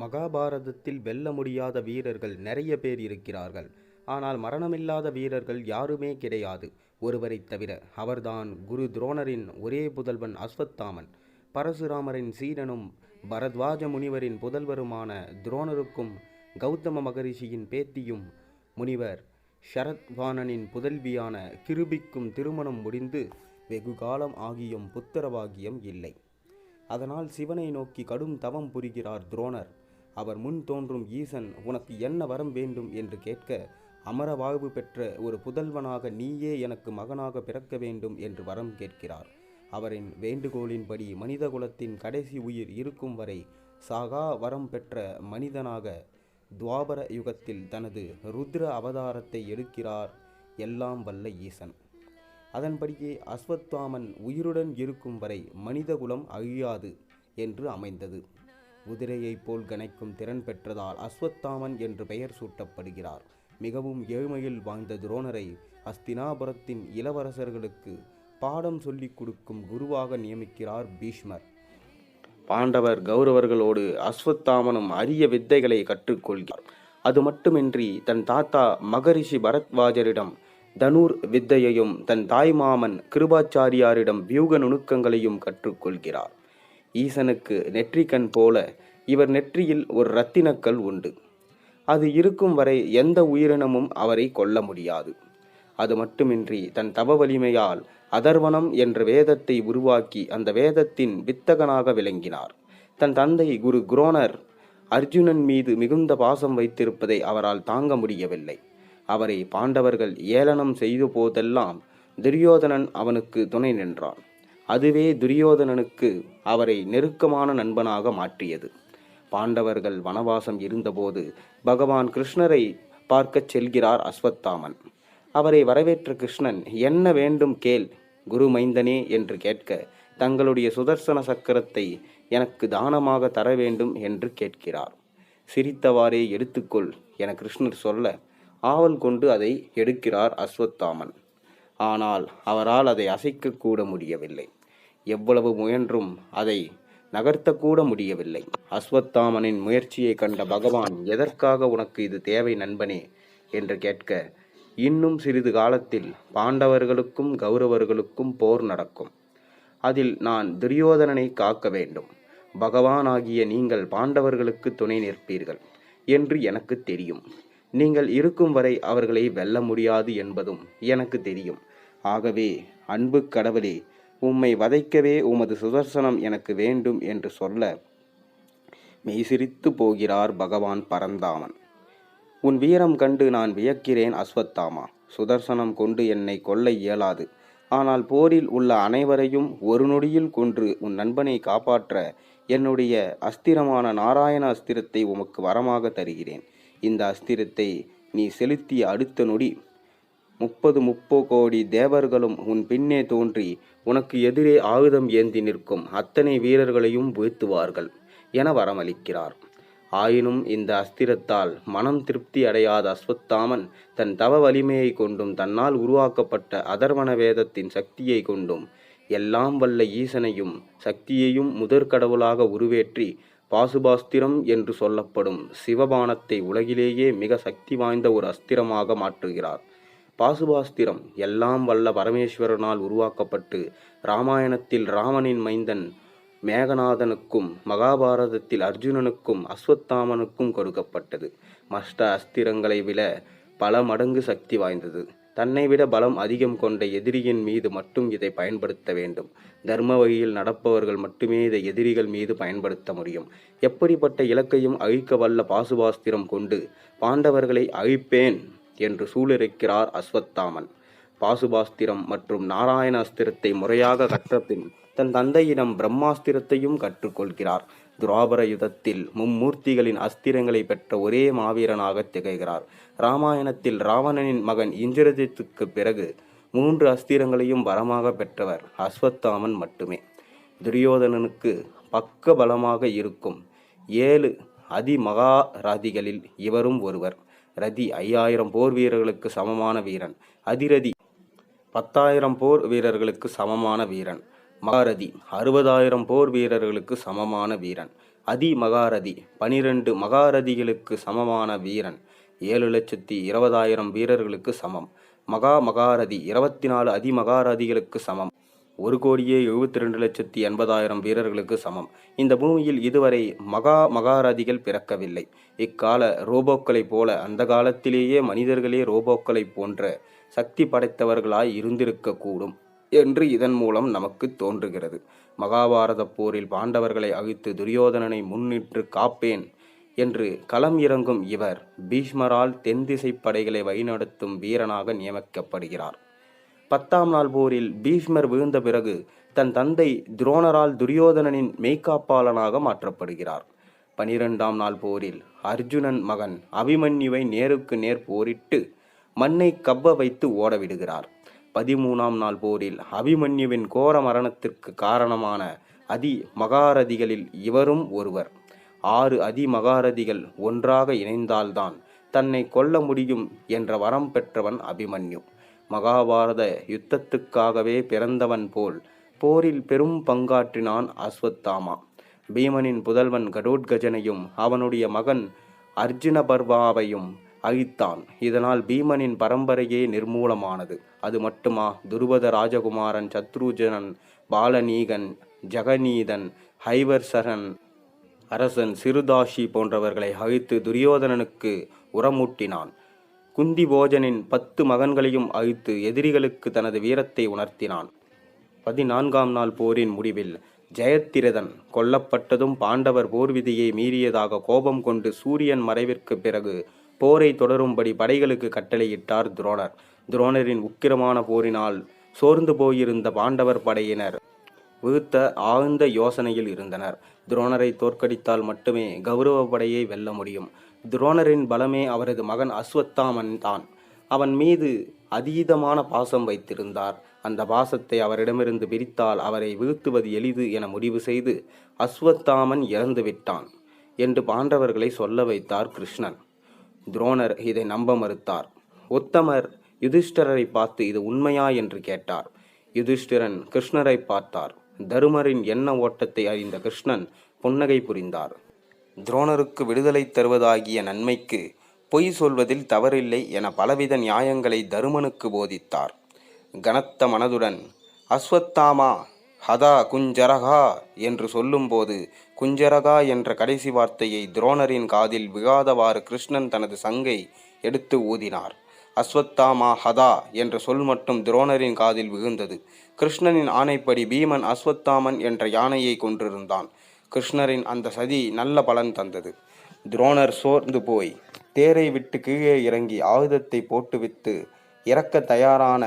மகாபாரதத்தில் வெல்ல முடியாத வீரர்கள் நிறைய பேர் இருக்கிறார்கள். ஆனால் மரணமில்லாத வீரர்கள் யாருமே கிடையாது. ஒருவரைத் தவிர அவர்தான் குரு துரோணரின் ஒரே புதல்வன் அஸ்வத்தாமன். பரசுராமரின் சீடனும் பரத்வாஜ முனிவரின் புதல்வருமான துரோணருக்கும் கௌதம மகரிஷியின் பேத்தியும் முனிவர் ஷரத்வானனின் புதல்வியான கிருபிக்கும் திருமணம் முடிந்து வெகு காலம் ஆகியும் புத்திரவாகியம் இல்லை. அதனால் சிவனை நோக்கி கடும் தவம் புரிகிறார் துரோணர். அவர் முன் தோன்றும் ஈசன் உனக்கு என்ன வரம் வேண்டும் என்று கேட்க அமர வாழ்வு பெற்ற ஒரு புதல்வனாக நீயே எனக்கு மகனாக பிறக்க வேண்டும் என்று வரம் கேட்கிறார். அவரின் வேண்டுகோளின்படி மனிதகுலத்தின் கடைசி உயிர் இருக்கும் வரை சாகா வரம் பெற்ற மனிதனாக துவாபர யுகத்தில் தனது ருத்ர அவதாரத்தை எடுக்கிறார் எல்லாம் வல்ல ஈசன். அதன்படியே அஸ்வத்தாமன் உயிருடன் இருக்கும் வரை மனிதகுலம் அழியாது என்று அமைந்தது. குதிரையைப் போல் கணைக்கும் திறன் பெற்றதால் அஸ்வத்தாமன் என்று பெயர் சூட்டப்படுகிறார். மிகவும் ஏழ்மையில் வாழ்ந்த துரோணரை அஸ்தினாபுரத்தின் இளவரசர்களுக்கு பாடம் சொல்லிக் கொடுக்கும் குருவாக நியமிக்கிறார் பீஷ்மர். பாண்டவர் கௌரவர்களோடு அஸ்வத்தாமனும் அரிய வித்தைகளை கற்றுக்கொள்கிறார். அது மட்டுமின்றி தன் தாத்தா மகரிஷி பரத்வாஜரிடம் தனுர் வித்தையையும் தன் தாய்மாமன் கிருபாச்சாரியாரிடம் வியூக நுணுக்கங்களையும் கற்றுக்கொள்கிறார். ஈசனுக்கு நெற்றிக்கண் போல இவர் நெற்றியில் ஒரு இரத்தினக்கல் உண்டு. அது இருக்கும் வரை எந்த உயிரினமும் அவரை கொல்ல முடியாது. அது மட்டுமின்றி தன் தவ வலிமையால் அதர்வனம் என்ற வேதத்தை உருவாக்கி அந்த வேதத்தின் வித்தகனாக விளங்கினார். தன் தந்தை குரு குரோனர் அர்ஜுனன் மீது மிகுந்த பாசம் வைத்திருப்பதை அவரால் தாங்க முடியவில்லை. அவரை பாண்டவர்கள் ஏளனம் செய்த போதெல்லாம் துரியோதனன் அவனுக்கு துணை நின்றான். அதுவே துரியோதனனுக்கு அவரை நெருக்கமான நண்பனாக மாற்றியது. பாண்டவர்கள் வனவாசம் இருந்தபோது பகவான் கிருஷ்ணரை பார்க்கச் செல்கிறார் அஸ்வத்தாமன். அவரை வரவேற்ற கிருஷ்ணன் என்ன வேண்டும் கேள் குரு மைந்தனே என்று கேட்க தங்களுடைய சுதர்சன சக்கரத்தை எனக்கு தானமாக தர வேண்டும் என்று கேட்கிறார். சிரித்தவாறே எடுத்துக்கொள் என கிருஷ்ணர் சொல்ல ஆவல் கொண்டு அதை எடுக்கிறார் அஸ்வத்தாமன். ஆனால் அவரால் அதை அசைக்கக்கூட முடியவில்லை. எவ்வளவு முயன்றும் அதை நகர்த்தக்கூட முடியவில்லை. அஸ்வத்தாமனின் முயற்சியை கண்ட பகவான் எதற்காக உனக்கு இது தேவை நண்பனே? என்று கேட்க இன்னும் சிறிது காலத்தில் பாண்டவர்களுக்கும் கௌரவர்களுக்கும் போர் நடக்கும். அதில் நான் துரியோதனனை காக்க வேண்டும். பகவானாகிய நீங்கள் பாண்டவர்களுக்கு துணை நிற்பீர்கள் என்று எனக்கு தெரியும். நீங்கள் இருக்கும் வரை அவர்களை வெல்ல முடியாது என்பதும் எனக்கு தெரியும். ஆகவே அன்பு கடவுளே உம்மை வதைக்கவே உமது சுதர்சனம் எனக்கு வேண்டும் என்று சொல்ல மெய்சிரித்து போகிறார் பகவான் பரந்தாமன். உன் வீரம் கண்டு நான் வியக்கிறேன் அஸ்வத்தாமா. சுதர்சனம் கொண்டு என்னை கொல்ல இயலாது. ஆனால் போரில் உள்ள அனைவரையும் ஒரு நொடியில் கொன்று உன் நண்பனை காப்பாற்ற என்னுடைய அஸ்திரமான நாராயண அஸ்திரத்தை உமக்கு வரமாக தருகிறேன். இந்த அஸ்திரத்தை நீ செலுத்திய அடுத்த நொடி முப்பது முப்போ கோடி தேவர்களும் உன் பின்னே தோன்றி உனக்கு எதிரே ஆயுதம் ஏந்தி நிற்கும் அத்தனை வீரர்களையும் வீழ்த்துவார்கள் என வரமளிக்கிறார். ஆயினும் இந்த அஸ்திரத்தால் மனம் திருப்தி அடையாத அஸ்வத்தாமன் தன் தவ வலிமையை கொண்டும் தன்னால் உருவாக்கப்பட்ட அதர்வன வேதத்தின் சக்தியை கொண்டும் எல்லாம் வல்ல ஈசனையும் சக்தியையும் முதற்கடவுளாக உருவேற்றி பாசுபாஸ்திரம் என்று சொல்லப்படும் சிவபானத்தை உலகிலேயே மிக சக்தி வாய்ந்த ஒரு அஸ்திரமாக மாற்றுகிறார். பாசுபாஸ்திரம் எல்லாம் வல்ல பரமேஸ்வரனால் உருவாக்கப்பட்டு ராமாயணத்தில் ராமனின் மைந்தன் மேகநாதனுக்கும் மகாபாரதத்தில் அர்ஜுனனுக்கும் அஸ்வத்தாமனுக்கும் கொடுக்கப்பட்டது. மஷ்ட அஸ்திரங்களை விட பல மடங்கு சக்தி வாய்ந்தது. தன்னை விட பலம் அதிகம் கொண்ட எதிரியின் மீது மட்டும் இதை பயன்படுத்த வேண்டும். தர்ம வழியில் நடப்பவர்கள் மட்டுமே இதை எதிரிகள் மீது பயன்படுத்த முடியும். எப்படிப்பட்ட இலக்கையும் அழிக்க வல்ல பாசுபாஸ்திரம் கொண்டு பாண்டவர்களை அழிப்பேன்? என்று சூளுரைக்கிறார் அஸ்வத்தாமன். பாசுபாஸ்திரம் மற்றும் நாராயண அஸ்திரத்தை முறையாக கற்றபின் தன் தந்தையிடம் பிரம்மாஸ்திரத்தையும் கற்றுக்கொள்கிறார். துராபர யுதத்தில் மும்மூர்த்திகளின் அஸ்திரங்களை பெற்ற ஒரே மாவீரனாக திகழ்கிறார். ராமாயணத்தில் ராவணனின் மகன் இந்திரஜித்துக்கு பிறகு மூன்று அஸ்திரங்களையும் வரமாக பெற்றவர் அஸ்வத்தாமன் மட்டுமே. துரியோதனனுக்கு பக்க பலமாக இருக்கும் ஏழு அதிமகாராதிகளில் இவரும் ஒருவர். ரதி ஐயாயிரம் போர் வீரர்களுக்கு சமமான வீரன். அதிரதி பத்தாயிரம் போர் வீரர்களுக்கு சமமான வீரன். மகாரதி அறுபதாயிரம் போர் வீரர்களுக்கு சமமான வீரன். அதி மகாரதி பனிரெண்டு மகாரதிகளுக்கு சமமான வீரன். ஏழு லட்சத்தி இருபதாயிரம் வீரர்களுக்கு சமம். மகா மகாரதி இருபத்தி நாலு அதி மகாரதிகளுக்கு சமம். ஒரு கோடியே எழுபத்தி ரெண்டு லட்சத்தி எண்பதாயிரம் வீரர்களுக்கு சமம். இந்த பூமியில் இதுவரை மகா மகாரதிகள் பிறக்கவில்லை. இக்கால ரோபோக்களைப் போல அந்த காலத்திலேயே மனிதர்களே ரோபோக்களைப் போன்ற சக்தி படைத்தவர்களாய் இருந்திருக்கக்கூடும் என்று இதன் மூலம் நமக்கு தோன்றுகிறது. மகாபாரத போரில் பாண்டவர்களை அழித்து துரியோதனனை முன்னின்று காப்பேன் என்று களம் இறங்கும் இவர் பீஷ்மரால் தென்திசை படைகளை வழிநடத்தும் வீரனாக நியமிக்கப்படுகிறார். பத்தாம் நாள் போரில் பீஷ்மர் விழுந்த பிறகு தன் தந்தை துரோணரால் துரியோதனனின் மெய்காப்பாளனாக மாற்றப்படுகிறார். பனிரெண்டாம் நாள் போரில் அர்ஜுனன் மகன் அபிமன்யுவை நேருக்கு நேர் போரிட்டு மண்ணை கவ்வ வைத்து ஓடவிடுகிறார். பதிமூணாம் நாள் போரில் அபிமன்யுவின் கோர மரணத்திற்கு காரணமான அதி மகாரதிகளில் இவரும் ஒருவர். ஆறு அதி மகாரதிகள் ஒன்றாக இணைந்தால்தான் தன்னை கொல்ல முடியும் என்ற வரம் பெற்றவன் அபிமன்யு. மகாபாரத யுத்தத்துக்காகவே பிறந்தவன் போல் போரில் பெரும் பங்காற்றினான் அஸ்வத்தாமா. பீமனின் புதல்வன் கடோட்கஜனையும் அவனுடைய மகன் அர்ஜுன பர்வாவையும் அழித்தான். இதனால் பீமனின் பரம்பரையே நிர்மூலமானது. அது மட்டுமா? துருபத ராஜகுமாரன் சத்ருஜனன் பாலநீகன் ஜெகநீதன் ஹைவர்சரன் அரசன் சிறுதாஷி போன்றவர்களை அழித்து துரியோதனனுக்கு உரமூட்டினான். குந்தி போஜனின் பத்து மகன்களையும் அழித்து எதிரிகளுக்கு தனது வீரத்தை உணர்த்தினான். பதினான்காம் நாள் போரின் முடிவில் ஜெயத்திரதன் கொல்லப்பட்டதும் பாண்டவர் போர் விதியை மீறியதாக கோபம் கொண்டு சூரியன் மறைவிற்கு பிறகு போரை தொடரும்படி படைகளுக்கு கட்டளையிட்டார் துரோணர். துரோணரின் உக்கிரமான போரினால் சோர்ந்து போயிருந்த பாண்டவர் படையினர் விழுத்த ஆழ்ந்த யோசனையில் இருந்தனர். துரோணரை தோற்கடித்தால் மட்டுமே கௌரவ படையை வெல்ல முடியும். துரோணரின் பலமே அவரது மகன் அஸ்வத்தாமன் தான். அவன் மீது அதீதமான பாசம் வைத்திருந்தார். அந்த பாசத்தை அவரிடமிருந்து பிரித்தால் அவரை வீழ்த்துவது எளிது என முடிவு செய்து அஸ்வத்தாமன் இறந்து விட்டான் என்று பாண்டவர்களை சொல்ல வைத்தார் கிருஷ்ணன். துரோணர் இதை நம்ப மறுத்தார். உத்தமர் யுதிஷ்டரரை பார்த்து இது உண்மையா என்று கேட்டார். யுதிஷ்டிரன் கிருஷ்ணரை பார்த்தார். தருமரின் எண்ண ஓட்டத்தை அறிந்த கிருஷ்ணன் புன்னகை புரிந்தார். துரோணருக்கு விடுதலை தருவதாகிய நன்மைக்கு பொய் சொல்வதில் தவறில்லை என பலவித நியாயங்களை தருமனுக்கு போதித்தார். கனத்த மனதுடன் அஸ்வத்தாமா ஹதா குஞ்சரகா என்று சொல்லும்போது குஞ்சரகா என்ற கடைசி வார்த்தையை துரோணரின் காதில் விழாதவாறு கிருஷ்ணன் தனது சங்கை எடுத்து ஊதினார். அஸ்வத்தாமா ஹதா என்ற சொல் மட்டும் துரோணரின் காதில் விழுந்தது. கிருஷ்ணனின் ஆணைப்படி பீமன் அஸ்வத்தாமன் என்ற யானையை கொன்றிருந்தான். கிருஷ்ணரின் அந்த சதி நல்ல பலன் தந்தது. துரோணர் சோர்ந்து போய் தேரை விட்டு கீழே இறங்கி ஆயுதத்தை போட்டுவிட்டு இறக்க தயாரான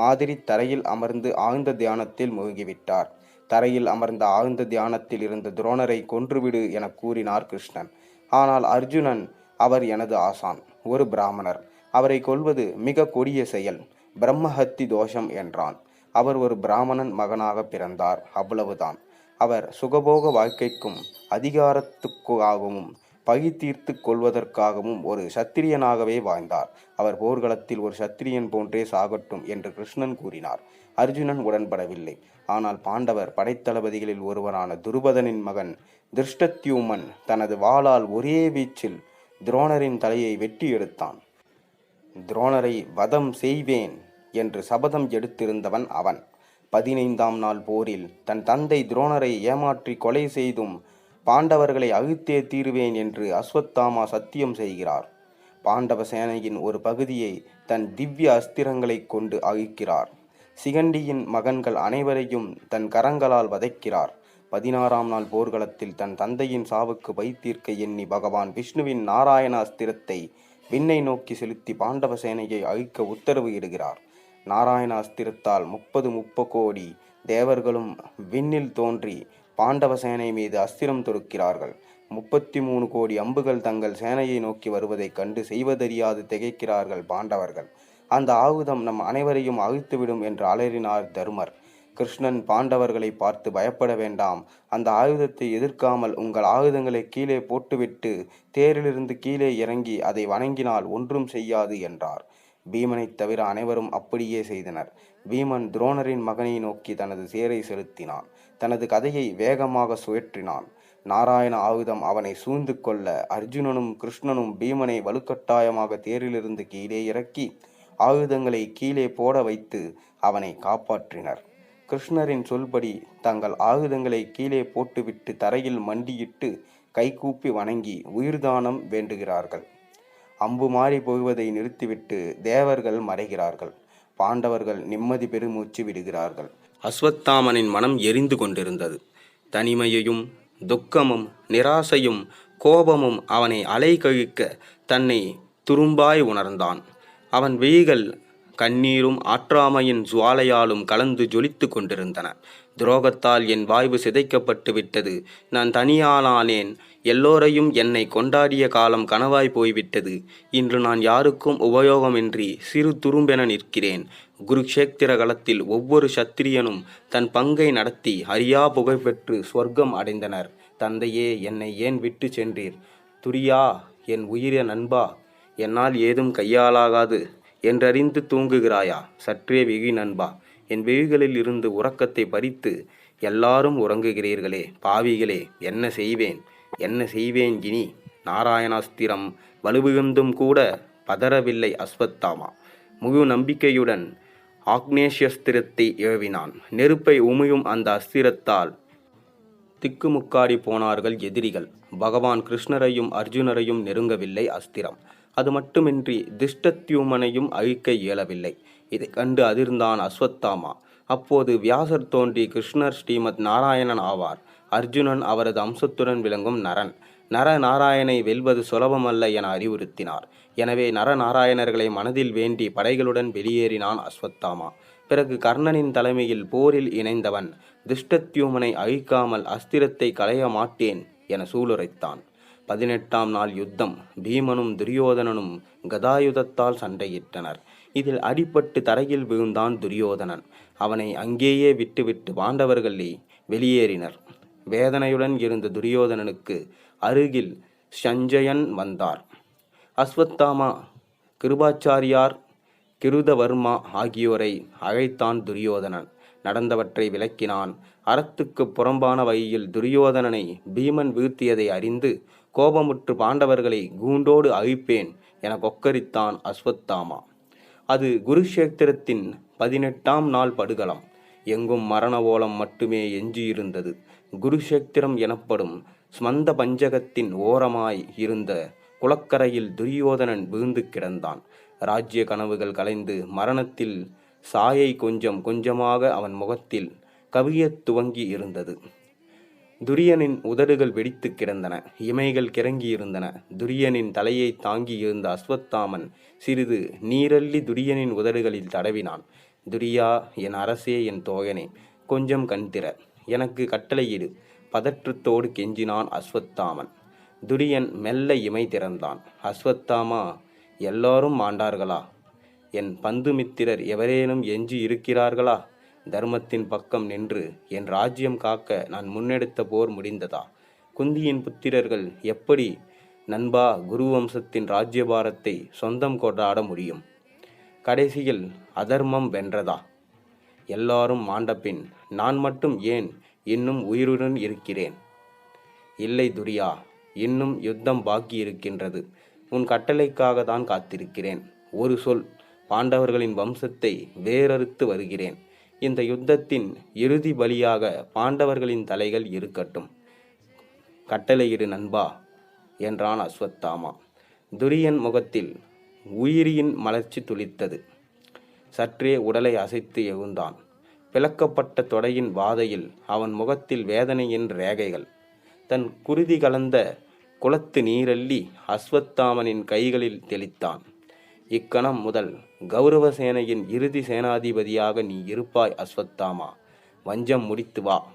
மாதிரி தரையில் அமர்ந்து ஆழ்ந்த தியானத்தில் மூழ்கிவிட்டார். தரையில் அமர்ந்த ஆழ்ந்த தியானத்தில் இருந்த துரோணரை கொன்றுவிடு என கூறினார் கிருஷ்ணன். ஆனால் அர்ஜுனன் அவர் எனது ஆசான் ஒரு பிராமணர். அவரை கொல்வது மிக கொடிய செயல் பிரம்மஹத்தி தோஷம் என்றான். அவர் ஒரு பிராமணன் மகனாக பிறந்தார் அவ்வளவுதான். அவர் சுகபோக வாழ்க்கைக்கும் அதிகாரத்துக்காகவும் பகி தீர்த்து கொள்வதற்காகவும் ஒரு சத்திரியனாகவே வாழ்ந்தார். அவர் போர்க்களத்தில் ஒரு சத்திரியன் போன்றே சாகட்டும் என்று கிருஷ்ணன் கூறினார். அர்ஜுனன் உடன்படவில்லை. ஆனால் பாண்டவர் படைத்தளபதிகளில் ஒருவரான துருபதனின் மகன் திருஷ்டத்யூமன் தனது வாளால் ஒரே வீச்சில் துரோணரின் தலையை வெட்டி எடுத்தான். துரோணரை வதம் செய்வேன் என்று சபதம் எடுத்திருந்தவன் அவன். பதினைந்தாம் நாள் போரில் தன் தந்தை துரோணரை ஏமாற்றி கொலை செய்தும் பாண்டவர்களை அழித்தே தீருவேன் என்று அஸ்வத்தாமா சத்தியம் செய்கிறார். பாண்டவ சேனையின் ஒரு பகுதியை தன் திவ்ய அஸ்திரங்களைக் கொண்டு அழிக்கிறார். சிகண்டியின் மகன்கள் அனைவரையும் தன் கரங்களால் வதைக்கிறார். பதினாறாம் நாள் போர்க்களத்தில் தன் தந்தையின் சாவுக்கு வைத்தீர்க்க எண்ணி பகவான் விஷ்ணுவின் நாராயண அஸ்திரத்தை விண்ணை நோக்கி செலுத்தி பாண்டவ சேனையை அழிக்க உத்தரவு இடுகிறார். நாராயண அஸ்திரத்தால் முப்பது முப்ப கோடி தேவர்களும் விண்ணில் தோன்றி பாண்டவ சேனை மீது அஸ்திரம் தொடுக்கிறார்கள். முப்பத்தி மூணு கோடி அம்புகள் தங்கள் சேனையை நோக்கி வருவதைக் கண்டு செய்வதறியாது திகைக்கிறார்கள் பாண்டவர்கள். அந்த ஆயுதம் நம் அனைவரையும் அழித்துவிடும் என்று அலறினார் தருமர். கிருஷ்ணன் பாண்டவர்களை பார்த்து பயப்பட வேண்டாம். அந்த ஆயுதத்தை எதிர்க்காமல் உங்கள் ஆயுதங்களை கீழே போட்டுவிட்டு தேரிலிருந்து கீழே இறங்கி அதை வணங்கினால் ஒன்றும் செய்யாது என்றார். பீமனைத் தவிர அனைவரும் அப்படியே செய்தனர். பீமன் துரோணரின் மகனை நோக்கி தனது சேரை செலுத்தினான். தனது கதையை வேகமாக சுழற்றினான். நாராயண ஆயுதம் அவனை சூழ்ந்து கொள்ள அர்ஜுனனும் கிருஷ்ணனும் பீமனை வலுக்கட்டாயமாக தேரிலிருந்து கீழே இறக்கி ஆயுதங்களை கீழே போட வைத்து அவனை காப்பாற்றினர். கிருஷ்ணரின் சொல்படி தங்கள் ஆயுதங்களை கீழே போட்டுவிட்டு தரையில் மண்டியிட்டு கைகூப்பி வணங்கி உயிர்தானம் வேண்டுகிறார்கள். அம்பு மாறி போகுவதை நிறுத்திவிட்டு தேவர்கள் மறைகிறார்கள். பாண்டவர்கள் நிம்மதி பெருமூச்சு விடுகிறார்கள். அஸ்வத்தாமனின் மனம் எரிந்து கொண்டிருந்தது. தனிமையையும் துக்கமும் நிராசையும் கோபமும் அவனை அலைகழிக்க தன்னை துரும்பாய் உணர்ந்தான். அவன் விழிகள் கண்ணீரும் ஆற்றாமையின் ஜுவாலையாலும் கலந்து ஜொலித்து கொண்டிருந்தன. துரோகத்தால் என் வாய்வு சிதைக்கப்பட்டு விட்டது நான் தனியாளானேன். எல்லோரையும் என்னை கொண்டாடிய காலம் கனவாய் போய்விட்டது. இன்று நான் யாருக்கும் உபயோகமின்றி சிறு துரும்பென நிற்கிறேன். குருக்ஷேத்திர களத்தில் ஒவ்வொரு சத்திரியனும் தன் பங்கை நடத்தி அரியா புகழ்பெற்று சொர்க்கம் அடைந்தனர். தந்தையே என்னை ஏன் விட்டு சென்றீர்? துரியா என் உயிர நண்பா என்னால் ஏதும் கையாலாகாது என்றறிந்து தூங்குகிறாயா? சற்றே விகி நண்பா. என் விழிகளில் இருந்து உறக்கத்தை பறித்து எல்லாரும் உறங்குகிறீர்களே. பாவிகளே என்ன செய்வேன்? என்ன செய்வேன் இனி? நாராயணாஸ்திரம் வலுவிழுந்தும் கூட பதறவில்லை அஸ்வத்தாமா. முழு நம்பிக்கையுடன் ஆக்னேஷஸ்திரத்தை ஏவினான். நெருப்பை உமையும் அந்த அஸ்திரத்தால் திக்குமுக்காடி போனார்கள் எதிரிகள். பகவான் கிருஷ்ணரையும் அர்ஜுனரையும் நெருங்கவில்லை அஸ்திரம். அது மட்டுமின்றி திஷ்டத்யூமனையும் அழிக்க இயலவில்லை. இதை கண்டு அதிர்ந்தான் அஸ்வத்தாமா. அப்போது வியாசர் தோன்றி கிருஷ்ணர் ஸ்ரீமத் நாராயணன் ஆவார். அர்ஜுனன் அவரது அம்சத்துடன் விளங்கும் நரன். நர நாராயணை வெல்வது சுலபமல்ல என அறிவுறுத்தினார். எனவே நரநாராயணர்களை மனதில் வேண்டி படைகளுடன் வெளியேறினான் அஸ்வத்தாமா. பிறகு கர்ணனின் தலைமையில் போரில் இணைந்தவன் திஷ்டத்யூமனை அழிக்காமல் அஸ்திரத்தை களைய மாட்டேன் என சூளுரைத்தான். பதினெட்டாம் நாள் யுத்தம். பீமனும் துரியோதனனும் கதாயுதத்தால் சண்டையிட்டனர். இதில் அடிபட்டு தரையில் விழுந்தான் துரியோதனன். அவனை அங்கேயே விட்டுவிட்டு பாண்டவர்களே வெளியேறினர். வேதனையுடன் இருந்த துரியோதனனுக்கு அருகில் சஞ்சயன் வந்தார். அஸ்வத்தாமா கிருபாச்சாரியார் கிருதவர்மா ஆகியோரை அழைத்தான் துரியோதனன். நடந்தவற்றை விளக்கினான். அறத்துக்கு புறம்பான வழியில் துரியோதனனை பீமன் வீழ்த்தியதை அறிந்து கோபமுற்று பாண்டவர்களை கூண்டோடு அழிப்பேன் என கொக்கரித்தான் அஸ்வத்தாமா. அது குருஷேத்திரத்தின் பதினெட்டாம் நாள் படுகலம். எங்கும் மரண ஓலம் மட்டுமே எஞ்சியிருந்தது. குருஷேத்திரம் எனப்படும் ஸ்மந்த பஞ்சகத்தின் ஓரமாய் இருந்த குளக்கரையில் துரியோதனன் வீழ்ந்து கிடந்தான். ராஜ்ய கனவுகள் கலைந்து மரணத்தில் சாயை கொஞ்சம் கொஞ்சமாக அவன் முகத்தில் கவியத் துவங்கி இருந்தது. துரியனின் உதடுகள் வெடித்து கிடந்தன இமைகள் கிறங்கியிருந்தன. துரியனின் தலையை தாங்கி இருந்த அஸ்வத்தாமன் சிறிது நீரள்ளி துரியனின் உதடுகளில் தடவினான். துரியா என் அரசே என் தோகனே கொஞ்சம் கண்திற எனக்கு கட்டளையிடு பதற்றத்தோடு கெஞ்சினான் அஸ்வத்தாமன். துரியன் மெல்ல இமை திறந்தான். அஸ்வத்தாமா எல்லாரும் மாண்டார்களா என் பந்துமித்திரர் எவரேனும் எஞ்சி இருக்கிறார்களா? தர்மத்தின் பக்கம் நின்று என் ராஜ்யம் காக்க நான் முன்னெடுத்த போர் முடிந்ததா? குந்தியின் புத்திரர்கள் எப்படி நண்பா குரு வம்சத்தின் ராஜ்யபாரத்தை சொந்தம் கொண்டாட முடியும்? கடைசியில் அதர்மம் வென்றதா? எல்லாரும் மாண்டபின் நான் மட்டும் ஏன் இன்னும் உயிருடன் இருக்கிறேன்? இல்லை துரியா இன்னும் யுத்தம் பாக்கி இருக்கின்றது. உன் கட்டளைக்காக தான் காத்திருக்கிறேன். ஒரு சொல் பாண்டவர்களின் வம்சத்தை வேறறுத்து வருகிறேன். இந்த யுத்தத்தின் இறுதி பலியாக பாண்டவர்களின் தலைகள் இருக்கட்டும். கட்டளையிடு நண்பா என்றான் அஸ்வத்தாமா. துரியன் முகத்தில் உயிரியின் மலர்ச்சி துளித்தது. சற்றே உடலை அசைத்து எழுந்தான். பிளக்கப்பட்ட தொடையின் வாதையில் அவன் முகத்தில் வேதனையின் ரேகைகள். தன் குருதி கலந்த குளத்து நீரள்ளி அஸ்வத்தாமனின் கைகளில் தெளித்தான். இக்கணம் முதல் கௌரவ சேனையின் இறுதி சேனாதிபதியாக நீ இருப்பாய் அஸ்வத்தாமா. வஞ்சம் முடித்து வா.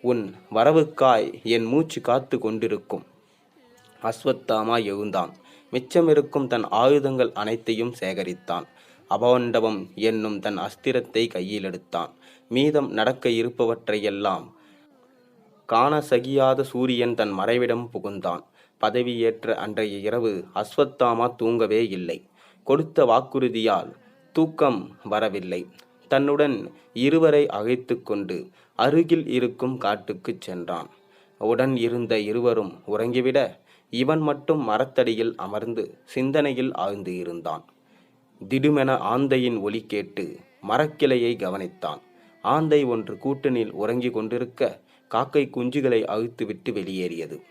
உன் வரவுக்காய் என் மூச்சு காத்து கொண்டிருக்கும். அஸ்வத்தாமா எழுந்தான். மிச்சமிருக்கும் தன் ஆயுதங்கள் அனைத்தையும் சேகரித்தான். அபவண்டவம் என்னும் தன் அஸ்திரத்தை கையில் எடுத்தான். மீதம் நடக்க இருப்பவற்றையெல்லாம் காண சகியாத சூரியன் தன் மறைவிடம் புகுந்தான். பதவியேற்ற அன்றைய இரவு அஸ்வத்தாமா தூங்கவே இல்லை. கொடுத்த வாக்குறுதியால் தூக்கம் வரவில்லை. தன்னுடன் இருவரை அழைத்து கொண்டு அருகில் இருக்கும் காட்டுக்குச் சென்றான். உடன் இருந்த இருவரும் உறங்கிவிட இவன் மட்டும் மரத்தடியில் அமர்ந்து சிந்தனையில் ஆழ்ந்து இருந்தான். திடுமென ஆந்தையின் ஒலி கேட்டு மரக்கிளையை கவனித்தான். ஆந்தை ஒன்று கூட்டணியில் உறங்கிக் கொண்டிருக்க காக்கை குஞ்சுகளை அழுத்துவிட்டு வெளியேறியது.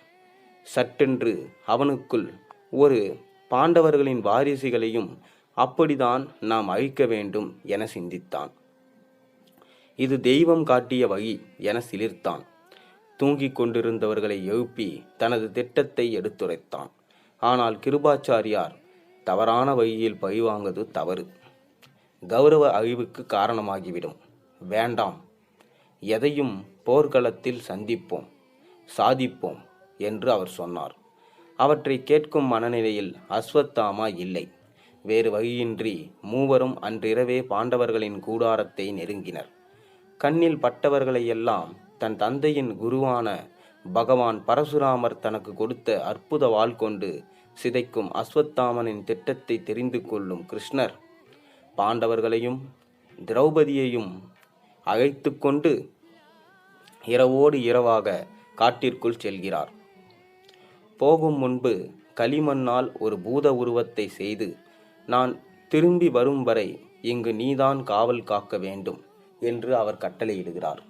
சட்டென்று அவனுக்குள் ஒரு பாண்டவர்களின் வாரிசுகளையும் அப்படிதான் நாம் அழிக்க வேண்டும் என சிந்தித்தான். இது தெய்வம் காட்டிய வழி என சிலிர்த்தான். தூங்கிக் கொண்டிருந்தவர்களை எழுப்பி தனது திட்டத்தை எடுத்துரைத்தான். ஆனால் கிருபாச்சாரியார் தவறான வழியில் பழிவாங்குவது தவறு. கௌரவ அழிவுக்கு காரணமாகிவிடும். வேண்டாம். எதையும் போர்க்களத்தில் சந்திப்போம் சாதிப்போம் என்று அவர் சொன்னார். அவற்றை கேட்கும் மனநிலையில் அஸ்வத்தாமா இல்லை. வேறு வழியின்றி மூவரும் அன்றிரவே பாண்டவர்களின் கூடாரத்தை நெருங்கினர். கண்ணில் பட்டவர்களையெல்லாம் தன் தந்தையின் குருவான பகவான் பரசுராமர் தனக்கு கொடுத்த அற்புத வாள் கொண்டு சிதைக்கும் அஸ்வத்தாமனின் திட்டத்தை தெரிந்து கொள்ளும் கிருஷ்ணர் பாண்டவர்களையும் திரௌபதியையும் அழைத்து கொண்டு இரவோடு இரவாக காட்டிற்குள் செல்கிறார். போகும் முன்பு களிமண்ணால் ஒரு பூத உருவத்தை செய்து நான் திரும்பி வரும் வரை இங்கு நீதான் காவல் காக்க வேண்டும் என்று அவர் கட்டளையிடுகிறார்.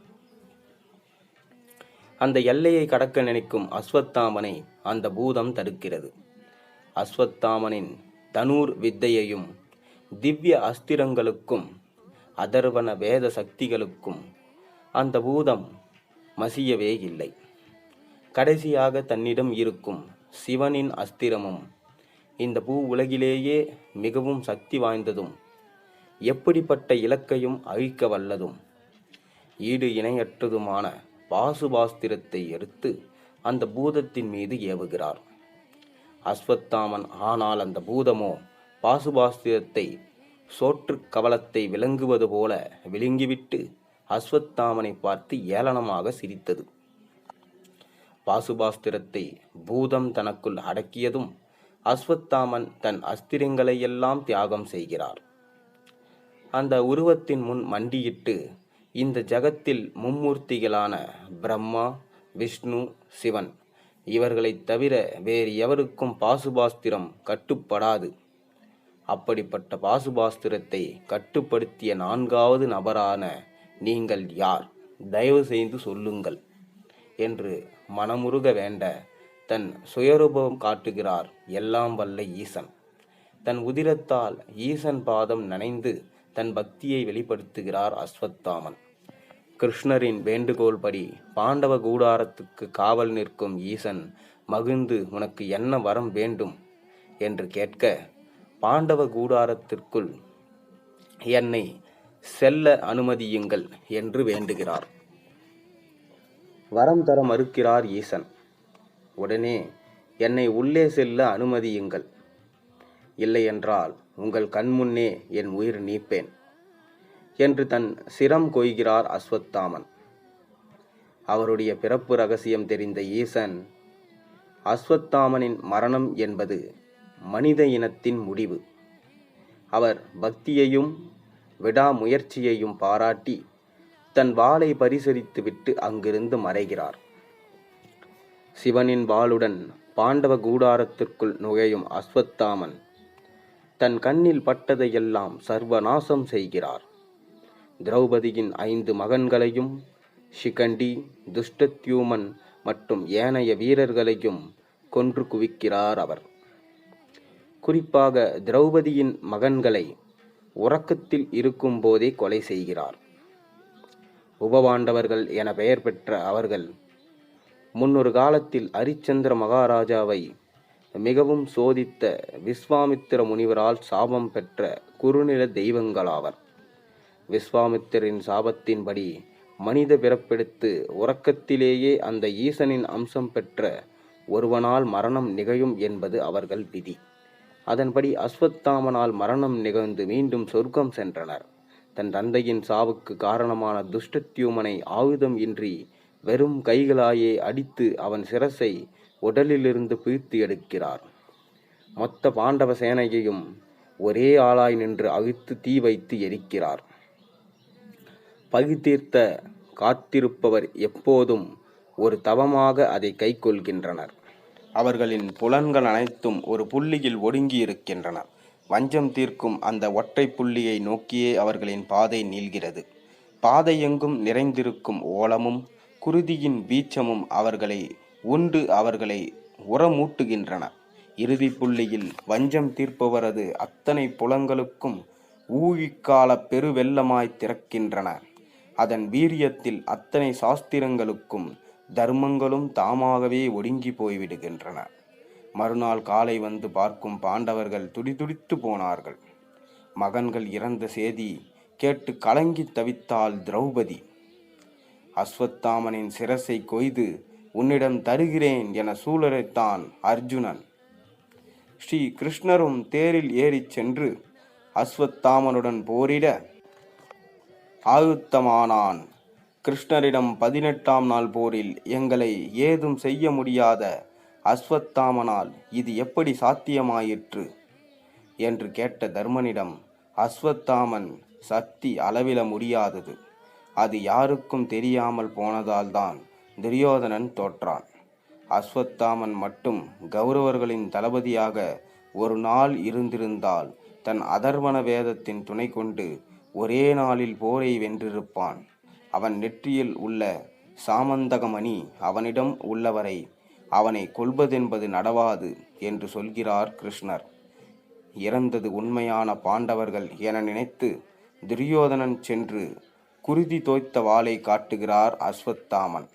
அந்த எல்லையை கடக்க நினைக்கும் அஸ்வத்தாமனை அந்த பூதம் தடுக்கிறது. அஸ்வத்தாமனின் தனூர் வித்தையையும் திவ்ய அஸ்திரங்களுக்கும் அதர்வன வேத சக்திகளுக்கும் அந்த பூதம் மசியவே இல்லை. கடைசியாக தன்னிடம் இருக்கும் சிவனின் அஸ்திரமும் இந்த பூ உலகிலேயே மிகவும் சக்தி வாய்ந்ததும் எப்படிப்பட்ட இலக்கையும் அழிக்க வல்லதும் ஈடு இணையற்றதுமான பாசுபாஸ்திரத்தை எடுத்து அந்த பூதத்தின் மீது ஏவுகிறார். அஸ்வத்தாமன் ஆனால் அந்த பூதமோ பாசுபாஸ்திரத்தை சோற்று கவலத்தை விளங்குவது போல விழுங்கிவிட்டு அஸ்வத்தாமனை பார்த்து ஏளனமாக சிரித்தது. பாசுபாஸ்திரத்தை பூதம் தனக்குள் அடக்கியதும் அஸ்வத்தாமன் தன் அஸ்திரங்களையெல்லாம் தியாகம் செய்கிறார். அந்த உருவத்தின் முன் மண்டியிட்டு இந்த ஜகத்தில் மும்மூர்த்திகளான பிரம்மா விஷ்ணு சிவன் இவர்களைத் தவிர வேறு எவருக்கும் பாசுபாஸ்திரம் கட்டுப்படாது. அப்படிப்பட்ட பாசுபாஸ்திரத்தை கட்டுப்படுத்திய நான்காவது நபரான நீங்கள் யார்? தயவு செய்து சொல்லுங்கள் என்று மனமுருக வேண்ட தன் சுயரூபம் காட்டுகிறார் எல்லாம் வல்ல ஈசன். தன் உதிரத்தால் ஈசன் பாதம் நனைந்து தன் பக்தியை வெளிப்படுத்துகிறார் அஸ்வத்தாமன். கிருஷ்ணரின் வேண்டுகோள் படி பாண்டவ கூடாரத்துக்கு காவல் நிற்கும் ஈசன் மகிழ்ந்து உனக்கு என்ன வரம் வேண்டும் என்று கேட்க பாண்டவ கூடாரத்திற்குள் என்னை செல்ல அனுமதியுங்கள் என்று வேண்டுகிறார். வரம் தர மறுக்கிறார் ஈசன். உடனே என்னை உள்ளே செல்ல அனுமதியுங்கள். இல்லையென்றால் உங்கள் கண்முன்னே என் உயிர் நீப்பேன் என்று தன் சிரம் கொய்கிறார் அஸ்வத்தாமன். அவருடைய பிறப்பு ரகசியம் தெரிந்த ஈசன் அஸ்வத்தாமனின் மரணம் என்பது மனித இனத்தின் முடிவு. அவர் பக்தியையும் விடாமுயற்சியையும் பாராட்டி தன் வாளை பரிசரித்துவிட்டு அங்கிருந்து மறைகிறார். சிவனின் வாளுடன் பாண்டவ கூடாரத்திற்குள் நுழையும் அஸ்வத்தாமன் தன் கண்ணில் பட்டதையெல்லாம் சர்வநாசம் செய்கிறார். திரௌபதியின் ஐந்து மகன்களையும் ஷிகண்டி துஷ்டத்யூமன் மற்றும் ஏனைய வீரர்களையும் கொன்று குவிக்கிறார் அவர். குறிப்பாக திரௌபதியின் மகன்களை உறக்கத்தில் இருக்கும்போதே கொலை செய்கிறார். உபவாண்டவர்கள் என பெயர் பெற்ற அவர்கள் முன்னொரு காலத்தில் அரிச்சந்திர மகாராஜாவை மிகவும் சோதித்த விஸ்வாமித்திர முனிவரால் சாபம் பெற்ற குறுநில தெய்வங்களாவர் விஸ்வாமித்திரின் சாபத்தின்படி மனித பிறப்பெடுத்து உறக்கத்திலேயே அந்த ஈசனின் அம்சம் பெற்ற ஒருவனால் மரணம் நிகழும் என்பது அவர்கள் விதி. அதன்படி அஸ்வத்தாமனால் மரணம் நிகழ்ந்து மீண்டும் சொர்க்கம் சென்றனர். தன் தந்தையின் சாவுக்கு காரணமான துஷ்டத்யூமனை ஆயுதம் இன்றி வெறும் கைகளாயே அடித்து அவன் சிரசை உடலிலிருந்து பிரித்து எடுக்கிறார். மொத்த பாண்டவ சேனையையும் ஒரே ஆளாய் நின்று அவித்து தீ வைத்து எரிக்கிறார். பகி தீர்த்த காத்திருப்பவர் எப்போதும் ஒரு தவமாக அதை கைக்கொள்கின்றனர். அவர்களின் புலன்கள் அனைத்தும் ஒரு புள்ளியில் ஒடுங்கி இருக்கின்றனர் வஞ்சம் தீர்க்கும் அந்த ஒற்றை புள்ளியை நோக்கியே அவர்களின் பாதை நீள்கிறது. பாதையெங்கும் நிறைந்திருக்கும் ஓலமும் குருதியின் வீச்சமும் அவர்களை உண்டு அவர்களை உரமூட்டுகின்றன. இறுதி புள்ளியில் வஞ்சம் தீர்ப்பவரது அத்தனை புலங்களுக்கும் ஊழிக்கால பெருவெள்ளமாய் திறக்கின்றன. அதன் வீரியத்தில் அத்தனை சாஸ்திரங்களுக்கும் தர்மங்களும் தாமாகவே ஒடுங்கி போய்விடுகின்றன. மறுநாள் காலை வந்து பார்க்கும் பாண்டவர்கள் துடிதுடித்து போனார்கள். மகன்கள் இறந்த செய்தி கேட்டு கலங்கி தவித்தாள் திரௌபதி. அஸ்வத்தாமனின் சிரசை கொய்து உன்னிடம் தருகிறேன் என சூழலைத்தான் அர்ஜுனன். ஸ்ரீ கிருஷ்ணரும் தேரில் ஏறிச் சென்று அஸ்வத்தாமனுடன் போரிட ஆயுத்தமானான். கிருஷ்ணரிடம் பதினெட்டாம் நாள் போரில் எங்களை ஏதும் செய்ய முடியாத அஸ்வத்தாமனால் இது எப்படி சாத்தியமாயிற்று? என்று கேட்ட தர்மனிடம் அஸ்வத்தாமன் சக்தி அளவில முடியாதது. அது யாருக்கும் தெரியாமல் போனதால்தான் துரியோதனன் தோற்றான். அஸ்வத்தாமன் மட்டும் கௌரவர்களின் தளபதியாக ஒரு நாள் இருந்திருந்தால் தன் அதர்வன வேதத்தின் துணை கொண்டு ஒரே நாளில் போரை வென்றிருப்பான். அவன் நெற்றியில் உள்ள சாமந்தகமணி அவனிடம் உள்ளவரை அவனை கொல்வதென்பது நடவாது என்று சொல்கிறார் கிருஷ்ணர். இறந்தது உண்மையான பாண்டவர்கள் என நினைத்து துரியோதனன் சென்று குருதி தோய்த்த வாளை காட்டுகிறார் அஸ்வத்தாமன்.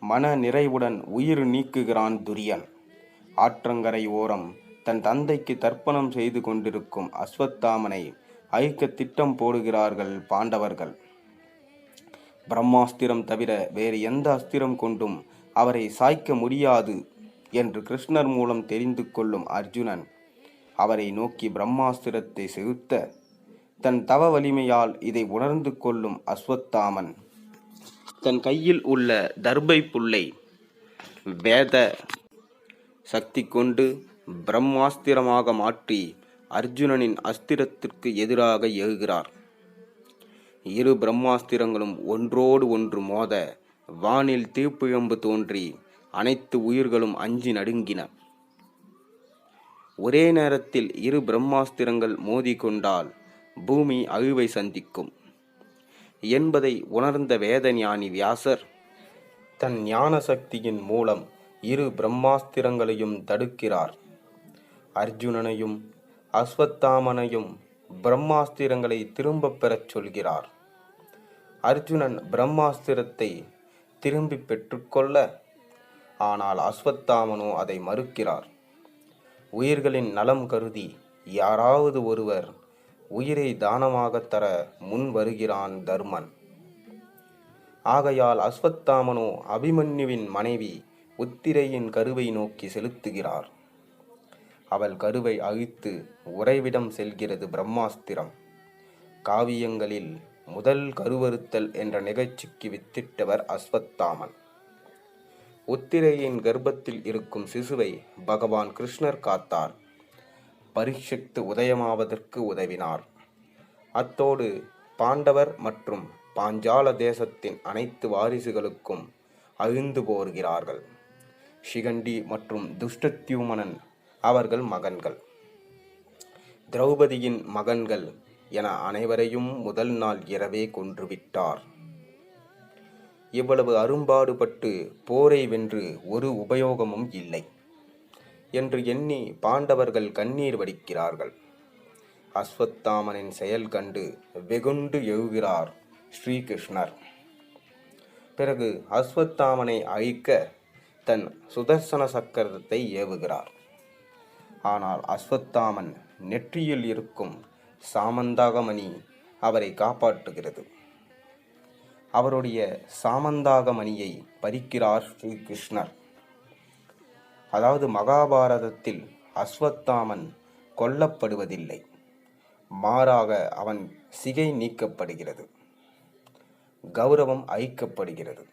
மன நிறைவுடன் உயிர் நீக்குகிறான் துரியன். ஆற்றங்கரை ஓரம் தன் தந்தைக்கு தர்ப்பணம் செய்து கொண்டிருக்கும் அஸ்வத்தாமனை அழிக்க திட்டம் போடுகிறார்கள் பாண்டவர்கள். பிரம்மாஸ்திரம் தவிர வேறு எந்த அஸ்திரம் கொண்டும் அவரை சாய்க்க முடியாது என்று கிருஷ்ணர் மூலம் தெரிந்து கொள்ளும் அர்ஜுனன் அவரை நோக்கி பிரம்மாஸ்திரத்தை செலுத்த தன் தவ வலிமையால் இதை உணர்ந்து கொள்ளும் அஸ்வத்தாமன். தன் கையில் உள்ள தர்பை புல்லை வேத சக்தி கொண்டு பிரம்மாஸ்திரமாக மாற்றி அர்ஜுனனின் அஸ்திரத்திற்கு எதிராக ஏகுகிறார் இரு பிரம்மாஸ்திரங்களும் ஒன்றோடு ஒன்று மோத வானில் தீப்பிழம்பு தோன்றி அனைத்து உயிர்களும் அஞ்சி நடுங்கின. ஒரே நேரத்தில் இரு பிரம்மாஸ்திரங்கள் மோதிக்கொண்டால் பூமி அழிவை சந்திக்கும். என்பதை உணர்ந்த வேத ஞானி வியாசர் தன் ஞான சக்தியின் மூலம் இரு பிரம்மாஸ்திரங்களையும் தடுக்கிறார். அர்ஜுனனையும் அஸ்வத்தாமனையும் பிரம்மாஸ்திரங்களை திரும்பப் பெறச் சொல்கிறார். அர்ஜுனன் பிரம்மாஸ்திரத்தை திரும்பி பெற்றுக்கொள்ள. ஆனால் அஸ்வத்தாமனோ அதை மறுக்கிறார். உயிர்களின் நலம் கருதி யாராவது ஒருவர் உயிரை தானமாகத் தர முன் வருகிறான் தர்மன். ஆகையால் அஸ்வத்தாமனோ அபிமன்யுவின் மனைவி உத்திரையின் கருவை நோக்கி செலுத்துகிறார். அவள் கருவை அழித்து உறைவிடம் செல்கிறது பிரம்மாஸ்திரம். காவியங்களில் முதல் கருவறுத்தல் என்ற நிகழ்ச்சிக்கு வித்திட்டவர் அஸ்வத்தாமன். உத்திரையின் கர்ப்பத்தில் இருக்கும் சிசுவை பகவான் கிருஷ்ணர் காத்தார். பரிஷத்து உதயமாவதற்கு உதவினார். அத்தோடு பாண்டவர் மற்றும் பாஞ்சால தேசத்தின் அனைத்து வாரிசுகளுக்கும் அழிந்து போர்கிறார்கள். ஷிகண்டி மற்றும் துஷ்டத்யூமனன் அவர்கள் மகன்கள். திரௌபதியின் மகன்கள் என அனைவரையும் முதல் நாள் இரவே கொன்றுவிட்டார். இவ்வளவு அரும்பாடுபட்டு போரை வென்று ஒரு உபயோகமும் இல்லை என்று எண்ணி பாண்டவர்கள் கண்ணீர் வடிக்கிறார்கள். அஸ்வத்தாமனின் செயல் கண்டு வெகுண்டு எழுகிறார் ஸ்ரீகிருஷ்ணர். பிறகு அஸ்வத்தாமனை அழிக்க தன் சுதர்சன சக்கரத்தை ஏவுகிறார். ஆனால் அஸ்வத்தாமன் நெற்றியில் இருக்கும் சாமந்தாகமணி அவரை காப்பாற்றுகிறது. அவருடைய சாமந்தாகமணியை பறிக்கிறார் ஸ்ரீகிருஷ்ணர். அதாவது மகாபாரதத்தில் அஸ்வத்தாமன் கொல்லப்படுவதில்லை. மாறாக அவன் சிகை நீக்கப்படுகிறது. கௌரவம் ஐக்கப்படுகிறது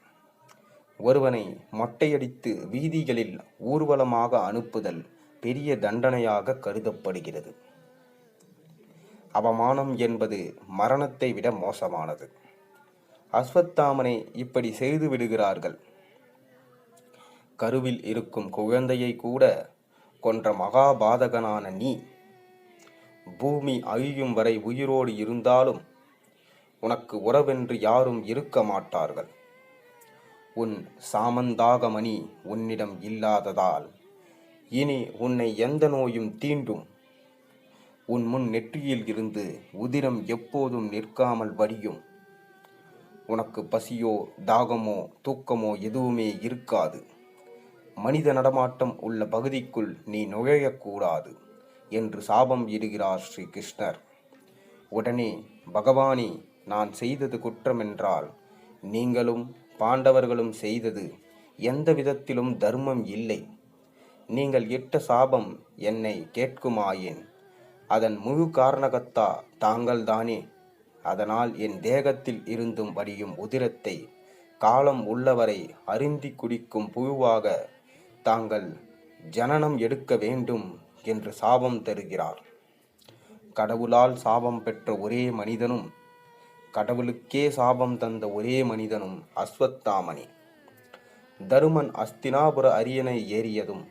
ஒருவனை மொட்டையடித்து வீதிகளில் ஊர்வலமாக அனுப்புதல் பெரிய தண்டனையாக கருதப்படுகிறது. அவமானம் என்பது மரணத்தை விட மோசமானது. அஸ்வத்தாமனை இப்படி செய்து விடுகிறார்கள். கருவில் இருக்கும் குழந்தையை கூட கொன்ற மகாபாதகனான நீ பூமி அழியும் வரை உயிரோடு இருந்தாலும் உனக்கு உறவென்று யாரும் இருக்க மாட்டார்கள். உன் சாமந்தாகமணி உன்னிடம் இல்லாததால் இனி உன்னை எந்த நோயும் தீண்டும் உன் முன் நெற்றியில் இருந்து உதிரம் எப்போதும் நிற்காமல் வடியும். உனக்கு பசியோ தாகமோ தூக்கமோ எதுவுமே இருக்காது. மனித நடமாட்டம் உள்ள பகுதிக்குள் நீ நுழையக்கூடாது என்று சாபம் இடுகிறார் ஸ்ரீ கிருஷ்ணர் உடனே பகவானே நான் செய்தது குற்றமென்றால் நீங்களும் பாண்டவர்களும் செய்தது எந்த விதத்திலும் தர்மம் இல்லை. நீங்கள் இட்ட சாபம் என்னை கேட்குமாயேன். அதன் முழு காரணகத்தா தாங்கள்தானே? அதனால் என் தேகத்தில் இருந்தும் வடியும் உதிரத்தை காலம் உள்ளவரை அருந்தி குடிக்கும் புழுவாக தாங்கள் ஜனனம் எடுக்க வேண்டும் என்று சாபம் தருகிறார். கடவுளால் சாபம் பெற்ற ஒரே மனிதனும் கடவுளுக்கே சாபம் தந்த ஒரே மனிதனும் அஸ்வத்தாமணி. தருமன் அஸ்தினாபுர அரியணை ஏறியதும்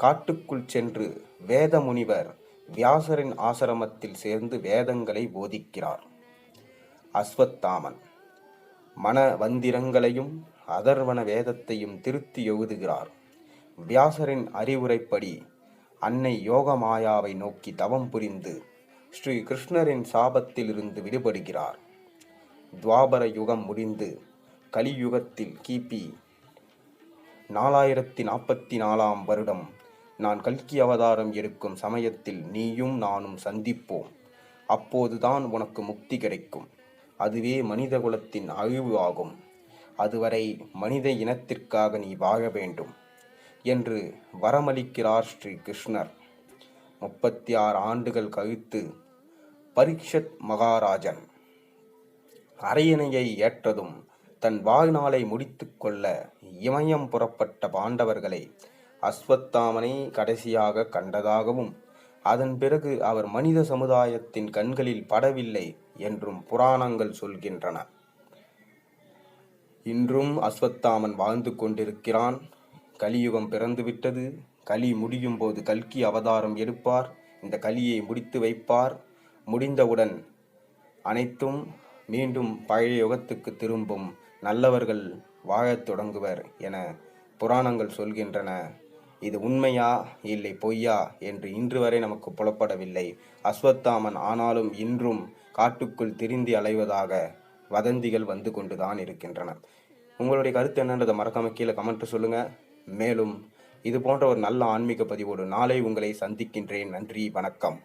காட்டுக்குள் சென்று வேத முனிவர் வியாசரின் ஆசிரமத்தில் சேர்ந்து வேதங்களை போதிக்கிறார். அஸ்வத்தாமன் மன வந்திரங்களையும் அதர்வன வேதத்தையும் திருத்தி எழுதுகிறார். வியாசரின் அறிவுரைப்படி அன்னை யோகமாயாவை நோக்கி தவம் புரிந்து ஸ்ரீ கிருஷ்ணரின் சாபத்திலிருந்து விடுபடுகிறார். துவாபர யுகம் முடிந்து கலியுகத்தில் கிபி நாலாயிரத்தி நாற்பத்தி நாலாம் வருடம் நான் கல்கி அவதாரம் எடுக்கும் சமயத்தில் நீயும் நானும் சந்திப்போம். அப்போதுதான் உனக்கு முக்தி கிடைக்கும். அதுவே மனித குலத்தின் அழிவு ஆகும். அதுவரை மனித இனத்திற்காக நீ வாழ வேண்டும் என்று வரமளிக்கிறார் ஸ்ரீ கிருஷ்ணர். முப்பத்தி ஆறு ஆண்டுகள் கழித்து பரீட்சத் மகாராஜன் அரியணையை ஏற்றதும் தன் வாழ்நாளை முடித்து கொள்ள இமயம் புறப்பட்ட பாண்டவர்களை அஸ்வத்தாமனை கடைசியாக கண்டதாகவும் அதன் பிறகு அவர் மனித சமுதாயத்தின் கண்களில் படவில்லை என்றும் புராணங்கள் சொல்கின்றன. இன்றும் அஸ்வத்தாமன் வாழ்ந்து கொண்டிருக்கிறான். கலியுகம் பிறந்துவிட்டது. கலி முடியும் போது கல்கி அவதாரம் எடுப்பார். இந்த கலியை முடித்து வைப்பார். முடிந்தவுடன் அனைத்தும் மீண்டும் பழைய யுகத்துக்கு திரும்பும் நல்லவர்கள் வாழத் தொடங்குவர் என புராணங்கள் சொல்கின்றன. இது உண்மையா? இல்லை பொய்யா? என்று இன்று வரை நமக்கு புலப்படவில்லை. அஸ்வத்தாமன் ஆனாலும் இன்றும் காட்டுக்குள் திரிந்தி அலைவதாக வதந்திகள் வந்து கொண்டுதான் இருக்கின்றன. உங்களுடைய கருத்து என்னன்றதை மறக்காம கீழே கமெண்ட் சொல்லுங்க. மேலும் இது போன்ற ஒரு நல்ல ஆன்மீக பதிவோடு நாளை உங்களை சந்திக்கின்றேன். நன்றி வணக்கம்.